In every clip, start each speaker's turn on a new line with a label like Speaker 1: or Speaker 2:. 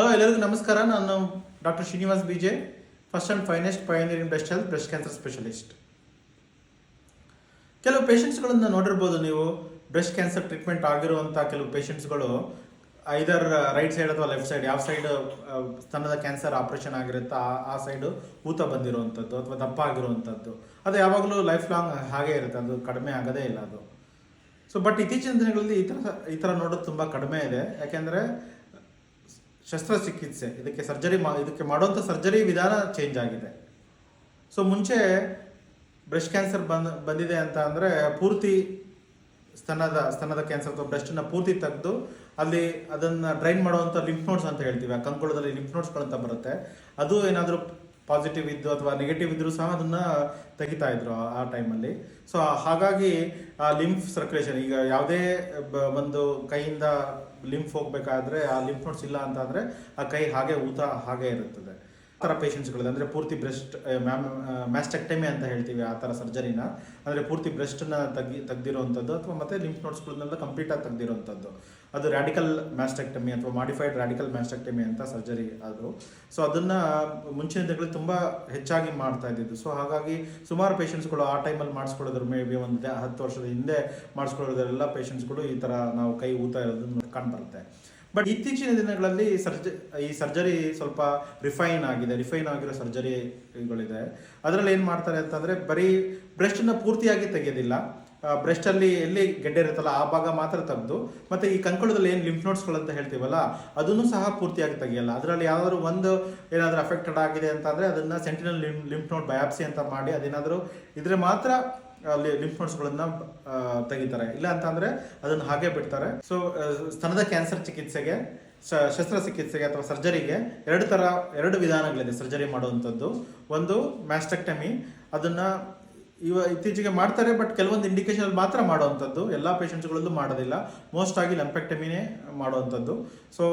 Speaker 1: Hello ಎಲ್ಲರಿಗೂ ನಮಸ್ಕಾರ. ನಾನು doctor Srinivas BJ first and finest pioneer in breast health breast cancer specialist ಕೆಲವು ಪೇಷಂಟ್ಸ್ಗಳನ್ನು ನೋಡಿರ್ಬೋದು ನೀವು. ಬ್ರೆಸ್ಟ್ ಕ್ಯಾನ್ಸರ್ ಟ್ರೀಟ್ಮೆಂಟ್ ಆಗಿರುವಂಥ ಕೆಲವು ಪೇಷಂಟ್ಸ್ಗಳು ಐದರ್ ರೈಟ್ ಸೈಡ್ ಅಥವಾ ಲೆಫ್ಟ್ ಸೈಡ್ ಯಾವ ಸೈಡ್ ಸ್ತನದ ಕ್ಯಾನ್ಸರ್ ಆಪರೇಷನ್ ಆಗಿರುತ್ತೆ, ಆ ಆ ಸೈಡು ಊತ ಬಂದಿರುವಂಥದ್ದು ಅಥವಾ ದಪ್ಪ ಆಗಿರುವಂಥದ್ದು. ಅದು ಯಾವಾಗಲೂ ಲೈಫ್ ಲಾಂಗ್ ಹಾಗೇ ಇರುತ್ತೆ. ಅದು ಕಡಿಮೆ ಆಗೋದೇ ಇಲ್ಲ ಅದು. ಸೊ ಬಟ್ ಇತ್ತೀಚಿನ ದಿನಗಳಲ್ಲಿ ಈ ಥರ ಈ ಥರ ನೋಡೋದು ತುಂಬ ಕಡಿಮೆ ಇದೆ. ಯಾಕೆಂದರೆ ಶಸ್ತ್ರಚಿಕಿತ್ಸೆ, ಇದಕ್ಕೆ ಸರ್ಜರಿ ಮಾ, ಇದಕ್ಕೆ ಮಾಡುವಂಥ ಸರ್ಜರಿ ವಿಧಾನ ಚೇಂಜ್ ಆಗಿದೆ. ಸೊ ಮುಂಚೆ ಬ್ರೆಸ್ಟ್ ಕ್ಯಾನ್ಸರ್ ಬಂದ್, ಬಂದಿದೆ ಅಂತ ಅಂದರೆ ಪೂರ್ತಿ ಸ್ತನದ ಸ್ತನದ ಕ್ಯಾನ್ಸರ್ ಅಥವಾ ಬ್ರೆಸ್ಟನ್ನು ಪೂರ್ತಿ ತೆಗೆದು ಅಲ್ಲಿ ಅದನ್ನು ಡ್ರೈನ್ ಮಾಡುವಂಥ ಲಿಂಫ್ ನೋಟ್ಸ್ ಅಂತ ಹೇಳ್ತೀವಿ. ಆ ಕಂಕುಳದಲ್ಲಿ ಲಿಂಫ್ ನೋಟ್ಸ್ಗಳಂತ ಬರುತ್ತೆ. ಅದು ಏನಾದರೂ ಪಾಸಿಟಿವ್ ಇದ್ದು ಅಥವಾ ನೆಗೆಟಿವ್ ಇದ್ದರೂ ಸಹ ಅದನ್ನು ತೆಗಿತಾ ಇದ್ರು ಆ- ಟೈಮಲ್ಲಿ ಸೊ ಹಾಗಾಗಿ, ಆ ಲಿಂಫ್ ಸರ್ಕ್ಯುಲೇಷನ್ ಈಗ ಯಾವುದೇ ಒಂದು ಕೈಯಿಂದ ಲಿಂಫ್ ಹೋಗಬೇಕಾದ್ರೆ ಆ ಲಿಂಫ್ ನೋಟ್ಸ್ ಇಲ್ಲ ಅಂತ ಆ ಕೈ ಹಾಗೆ ಊತ ಹಾಗೆ ಇರುತ್ತದೆ. ಥರ ಪೇಷಂಟ್ಸ್ಗಳಿದೆ ಅಂದರೆ ಪೂರ್ತಿ ಬ್ರೆಸ್ಟ್ ಮ್ಯಾಸ್ಟೆಕ್ಟಮಿ ಅಂತ ಹೇಳ್ತೀವಿ ಆ ಥರ ಸರ್ಜರಿನ ಅಂದರೆ ಪೂರ್ತಿ ಬ್ರೆಸ್ಟನ್ನ ತೆಗಿ ತೆಗ್ದಿರೋವಂಥದ್ದು ಅಥವಾ ಮತ್ತೆ ಲಿಂಫ್ ನೋಟ್ಸ್ಗಳನ್ನೆಲ್ಲ ಕಂಪ್ಲೀಟಾಗಿ ತೆಗ್ದಿರೋವಂಥದ್ದು ಅದು ರ್ಯಾಡಿಕಲ್ ಮ್ಯಾಸ್ಟೆಕ್ಟಮಿ ಅಥವಾ ಮಾಡಿಫೈಡ್ ರ್ಯಾಡಿಕಲ್ ಮ್ಯಾಸ್ಟೆಕ್ಟಮಿ ಅಂತ ಸರ್ಜರಿ ಅದು. ಸೊ ಅದನ್ನು ಮುಂಚಿನ ದಿನಗಳಲ್ಲಿ ತುಂಬ ಹೆಚ್ಚಾಗಿ ಮಾಡ್ತಾ ಇದ್ದಿದ್ದು. ಸೊ ಹಾಗಾಗಿ ಸುಮಾರು ಪೇಷಂಟ್ಸ್ಗಳು ಆ ಟೈಮಲ್ಲಿ ಮಾಡಿಸ್ಕೊಳ್ಳೋದ್ರ ಮೇ ಬಿ ಒಂದು ಹತ್ತು ವರ್ಷದ ಹಿಂದೆ ಮಾಡಿಸ್ಕೊಳ್ಳೋದ್ರೆಲ್ಲ ಪೇಷಂಟ್ಸ್ಗಳು ಈ ಥರ ನಾವು ಕೈ ಊತ ಇರೋದನ್ನು ಕಾಣ್ಬರುತ್ತೆ ಬಟ್ ಇತ್ತೀಚಿನ ದಿನಗಳಲ್ಲಿ ಸರ್ಜ, ಈ ಸರ್ಜರಿ ಸ್ವಲ್ಪ ರಿಫೈನ್ ಆಗಿದೆ, ರಿಫೈನ್ ಆಗಿರೋ ಸರ್ಜರಿಗಳಿದೆ ಅದರಲ್ಲಿ ಏನು ಮಾಡ್ತಾರೆ ಅಂತಂದರೆ ಬರೀ ಬ್ರೆಸ್ಟನ್ನ ಪೂರ್ತಿಯಾಗಿ ತೆಗೆಯೋದಿಲ್ಲ ಬ್ರೆಸ್ಟಲ್ಲಿ ಎಲ್ಲಿ ಗೆಡ್ಡೆ ಇರುತ್ತಲ್ಲ ಆ ಭಾಗ ಮಾತ್ರ ತೆಗೆದು, ಮತ್ತು ಈ ಕಂಕುಳದಲ್ಲಿ ಏನು ಲಿಂಫ್ ನೋಟ್ಸ್ಗಳು ಅಂತ ಹೇಳ್ತೀವಲ್ಲ, ಅದನ್ನು ಸಹ ಪೂರ್ತಿಯಾಗಿ ತೆಗೆಯಲ್ಲ. ಅದರಲ್ಲಿ ಯಾವುದಾದ್ರೂ ಒಂದು ಏನಾದರೂ ಅಫೆಕ್ಟೆಡ್ ಆಗಿದೆ ಅಂತಂದರೆ ಅದನ್ನು sentinel lymph lymph node biopsy ಅಂತ ಮಾಡಿ ಅದೇನಾದರೂ ಇದ್ರೆ ಮಾತ್ರ ಅಲ್ಲಿ ಲಿಂಫ್ ನೋಟ್ಸ್ಗಳನ್ನ ತೆಗಿತಾರೆ. ಇಲ್ಲ ಅಂತಂದ್ರೆ ಅದನ್ನು ಹಾಗೆ ಬಿಡ್ತಾರೆ. ಸೊ ಸ್ತನದ ಕ್ಯಾನ್ಸರ್ ಚಿಕಿತ್ಸೆಗೆ ಶಸ್ತ್ರಚಿಕಿತ್ಸೆಗೆ ಅಥವಾ ಸರ್ಜರಿಗೆ ಎರಡು ಥರ ಎರಡು ವಿಧಾನಗಳಿದೆ ಸರ್ಜರಿ ಮಾಡುವಂಥದ್ದು. ಒಂದು ಮ್ಯಾಸ್ಟೆಕ್ಟಮಿ ಅದನ್ನ ಇವ, ಇತ್ತೀಚೆಗೆ ಮಾಡ್ತಾರೆ ಬಟ್ ಕೆಲವೊಂದು ಇಂಡಿಕೇಶನ್ ಮಾತ್ರ ಮಾಡುವಂಥದ್ದು. ಎಲ್ಲ ಪೇಷಂಟ್ಸ್ಗಳಲ್ಲೂ ಮಾಡೋದಿಲ್ಲ. ಮೋಸ್ಟ್ ಆಗಿ ಲಂಪೆಕ್ಟಮಿನೇ ಮಾಡುವಂಥದ್ದು. ಸೊ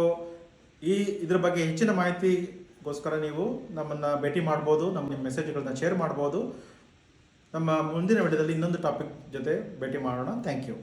Speaker 1: ಈ, ಇದ್ರ ಬಗ್ಗೆ ಹೆಚ್ಚಿನ ಮಾಹಿತಿಗೋಸ್ಕರ ನೀವು ನಮ್ಮನ್ನು ಭೇಟಿ ಮಾಡ್ಬೋದು. ನಮ್ಮ ನಿಮ್ಮ ಮೆಸೇಜ್ಗಳನ್ನ ಶೇರ್ ಮಾಡ್ಬೋದು. ನಮ್ಮ ಮುಂದಿನ ವಿಡಿಯೋದಲ್ಲಿ ಇನ್ನೊಂದು ಟಾಪಿಕ್ ಜೊತೆ ಭೇಟಿ ಮಾಡೋಣ. Thank you